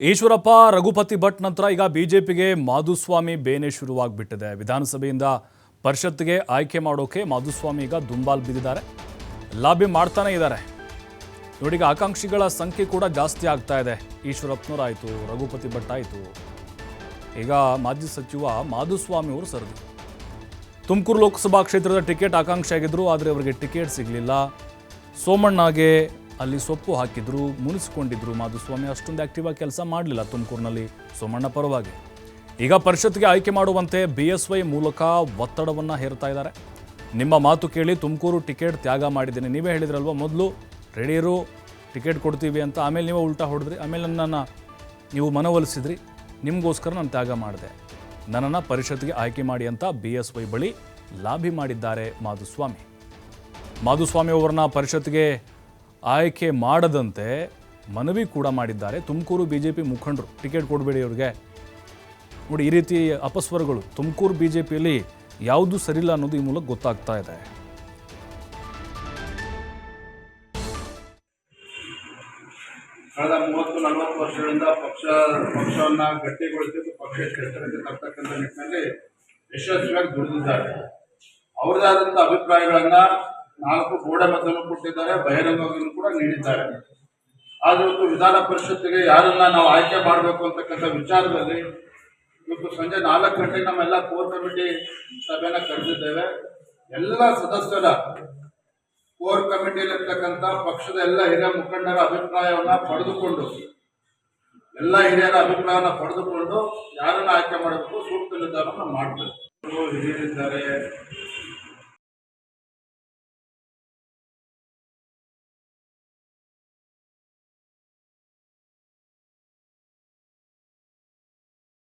ಈಶ್ವರಪ್ಪ, ರಘುಪತಿ ಭಟ್ ನಂತರ ಈಗ ಬಿಜೆಪಿಗೆ ಮಾಧುಸ್ವಾಮಿ ಬೇನೆ ಶುರುವಾಗ್ಬಿಟ್ಟಿದೆ. ವಿಧಾನಸಭೆಯಿಂದ ಪರಿಷತ್ಗೆ ಆಯ್ಕೆ ಮಾಡೋಕೆ ಮಾಧುಸ್ವಾಮಿ ಈಗ ದುಂಬಾಲ್ ಬಿದ್ದಿದ್ದಾರೆ. ಲಾಬಿ ಮಾಡ್ತಾನೆ ಇದ್ದಾರೆ. ನೋಡಿ, ಈಗ ಆಕಾಂಕ್ಷಿಗಳ ಸಂಖ್ಯೆ ಕೂಡ ಜಾಸ್ತಿ ಆಗ್ತಾ ಇದೆ. ಈಶ್ವರಪ್ಪನವರಾಯಿತು ರಘುಪತಿ ಭಟ್ ಆಯಿತು. ಈಗ ಮಾಜಿ ಸಚಿವ ಮಾಧುಸ್ವಾಮಿ ಅವರು ಸರದಿ. ತುಮಕೂರು ಲೋಕಸಭಾ ಕ್ಷೇತ್ರದ ಟಿಕೆಟ್ ಆಕಾಂಕ್ಷಿ ಆಗಿದ್ದರು ಆದರೆ ಅವರಿಗೆ ಟಿಕೆಟ್ ಸಿಗಲಿಲ್ಲ. ಸೋಮಣ್ಣಗೆ ಅಲ್ಲಿ ಸೊಪ್ಪು ಹಾಕಿದ್ರು, ಮುನಿಸ್ಕೊಂಡಿದ್ರು. ಮಾಧುಸ್ವಾಮಿ ಅಷ್ಟೊಂದು ಆಕ್ಟಿವ್ ಆಗಿ ಕೆಲಸ ಮಾಡಲಿಲ್ಲ ತುಮಕೂರಿನಲ್ಲಿ. ಸೋಮಣ್ಣ ಪರವಾಗಿ. ಈಗ ಪರಿಷತ್ಗೆ ಆಯ್ಕೆ ಮಾಡುವಂತೆ ಬಿ ಎಸ್ ವೈ ಮೂಲಕ ಒತ್ತಡವನ್ನು ಹೇರ್ತಾ ಇದ್ದಾರೆ. ನಿಮ್ಮ ಮಾತು ಕೇಳಿ ತುಮಕೂರು ಟಿಕೆಟ್ ತ್ಯಾಗ ಮಾಡಿದ್ದೀನಿ. ನೀವೇ ಹೇಳಿದ್ರಲ್ವ ಮೊದಲು? ರೆಡಿಯರು ಟಿಕೆಟ್ ಕೊಡ್ತೀವಿ ಅಂತ ಆಮೇಲೆ ನೀವೇ ಉಲ್ಟಾ ಹೊಡೆದ್ರಿ. ಆಮೇಲೆ ನನ್ನನ್ನು ನೀವು ಮನವೊಲಿಸಿದ್ರಿ. ನಿಮಗೋಸ್ಕರ ನಾನು ತ್ಯಾಗ ಮಾಡಿದೆ. ನನ್ನನ್ನು ಪರಿಷತ್ಗೆ ಆಯ್ಕೆ ಮಾಡಿ ಅಂತ ಬಿ ಎಸ್ ವೈ ಬಳಿ ಲಾಭಿ ಮಾಡಿದ್ದಾರೆ ಮಾಧುಸ್ವಾಮಿ. ಮಾಧುಸ್ವಾಮಿ ಅವರನ್ನ ಪರಿಷತ್ಗೆ ಆಯ್ಕೆ ಮಾಡದಂತೆ ಮನವಿ ಕೂಡ ಮಾಡಿದ್ದಾರೆ. ತುಮಕೂರು ಬಿ ಜೆ ಪಿ ಮುಖಂಡರು, ಟಿಕೆಟ್ ಕೊಡಬೇಡಿ ಅವ್ರಿಗೆ. ನೋಡಿ, ಈ ರೀತಿ ಅಪಸ್ವರಗಳು ತುಮಕೂರು ಪಿಯಲ್ಲಿ ಯಾವುದು ಸರಿಯಿಲ್ಲ ಅನ್ನೋದು ಈ ಮೂಲಕ ಗೊತ್ತಾಗ್ತಾ ಇದೆ. ಕಳೆದ ಮೂವತ್ತು, ನಲವತ್ತು ವರ್ಷಗಳಿಂದ ಪಕ್ಷ, ಪಕ್ಷವನ್ನ ಗಟ್ಟಿಗೊಳಿಸಿದ್ದು ಪಕ್ಷ ಕೆತ್ತರಕ್ಕೆ ತರ್ತಕ್ಕಂಥ ನಿಟ್ಟಿನಲ್ಲಿ ಯಶಸ್ವಿಯಾಗಿ ದುಡಿದಿದ್ದಾರೆ. ಅವ್ರದ್ದಾದಂಥ ಅಭಿಪ್ರಾಯಗಳನ್ನ ನಾಲ್ಕು ಗೋಡೆ ಮತವನ್ನು ಕೊಟ್ಟಿದ್ದಾರೆ, ಬಹಿರಂಗವಾಗಿಯೂ ಕೂಡ ನೀಡಿದ್ದಾರೆ. ಆದ್ರೆ ಇವತ್ತು ವಿಧಾನ ಪರಿಷತ್ತಿಗೆ ಯಾರನ್ನ ನಾವು ಆಯ್ಕೆ ಮಾಡಬೇಕು ಅಂತಕ್ಕಂಥ ವಿಚಾರದಲ್ಲಿ ಇವತ್ತು ಸಂಜೆ ನಾಲ್ಕು ಗಂಟೆಗೆ ನಮ್ಮೆಲ್ಲ ಕೋರ್ ಕಮಿಟಿ ಸಭೆನ ಕರೆದಿದ್ದೇವೆ. ಎಲ್ಲ ಸದಸ್ಯರ ಕೋರ್ ಕಮಿಟಿಯಲ್ಲಿರ್ತಕ್ಕಂಥ ಪಕ್ಷದ ಎಲ್ಲ ಹಿರಿಯ ಮುಖಂಡರ ಅಭಿಪ್ರಾಯವನ್ನ ಪಡೆದುಕೊಂಡು, ಎಲ್ಲ ಹಿರಿಯರ ಅಭಿಪ್ರಾಯವನ್ನ ಪಡೆದುಕೊಂಡು ಯಾರನ್ನ ಆಯ್ಕೆ ಮಾಡಬೇಕು, ಸೂಕ್ತ ನಿರ್ಧಾರವನ್ನು ಮಾಡಬೇಕು. ಹಿರಿಯರಿದ್ದಾರೆ